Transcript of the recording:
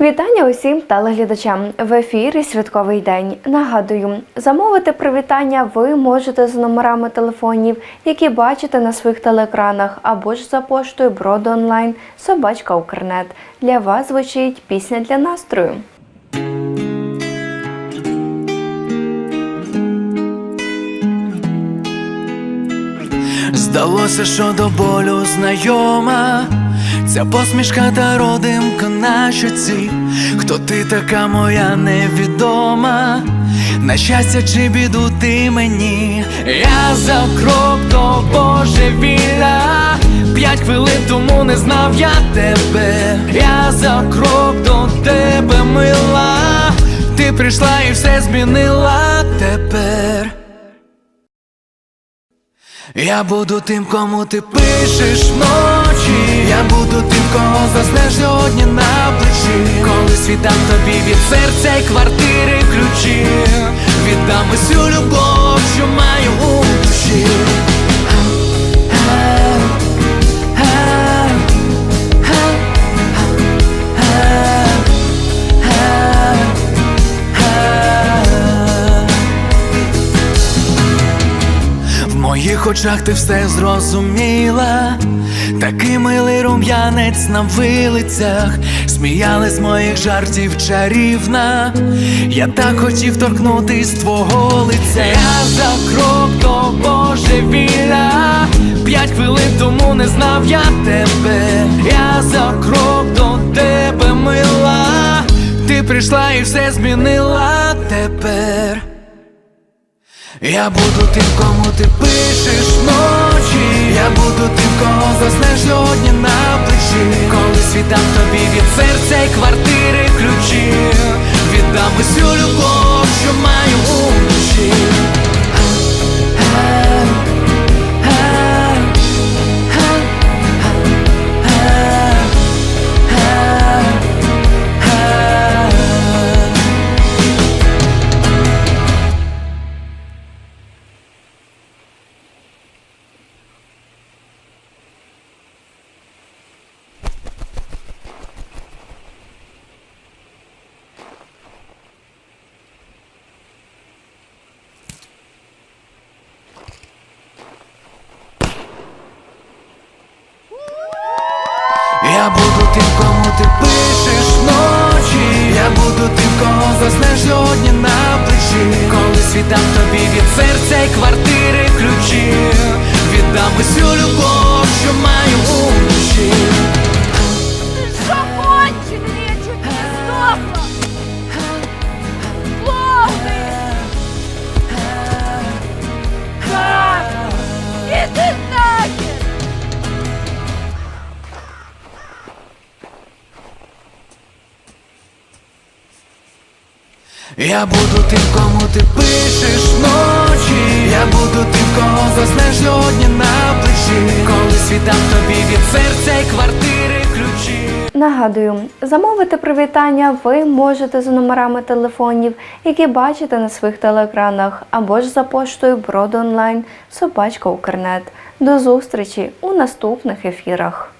Вітання усім телеглядачам в ефірі Святковий день. Нагадую, замовити привітання ви можете за номерами телефонів, які бачите на своїх телеекранах, або ж за поштою Броду онлайн Собачка Укрнет. Для вас звучить пісня для настрою. Здалося, що до болю знайома, ця посмішка та родимка на щоці Хто ти така моя невідома? На щастя чи біду ти мені? Я за крок до божевілля П'ять хвилин тому не знав я тебе. Я за крок до тебе мила. Ти прийшла і все змінила тепер. Я буду тим, кому ти пишеш вночі Я буду тим, кого заснеш сьогодні на плечі. Коли світам тобі від серця й квартири ключі. Віддам усю любов, що маю у душі моїх очах ти все зрозуміла, такий милий рум'янець на вилицях, сміяли з моїх жартів чарівна. Я так хотів торкнутись твого лиця. Я за крок до божевілля П'ять хвилин тому не знав я тебе. Я за крок до тебе мила. Ти прийшла і все змінила тепер. Я буду тим, кому ти пишеш ночі, Я буду тим, кого заснеш сьогодні на плечі. Коли світам тобі від серця і квартири Я буду тим, кому ти пишеш ночі, Я буду тим, кого заснеш сьогодні на плечі. Коли світам тобі від серця і квартири ключі. Віддам усю Я буду тим, кому ти пишеш вночі Я буду тим, кого заснеш сьогодні на плечі Коли світам тобі від серця й квартири ключі Нагадую, замовити привітання ви можете за номерами телефонів, які бачите на своїх телеекранах, або ж за поштою Броду онлайн Собачка Укрнет. До зустрічі у наступних ефірах.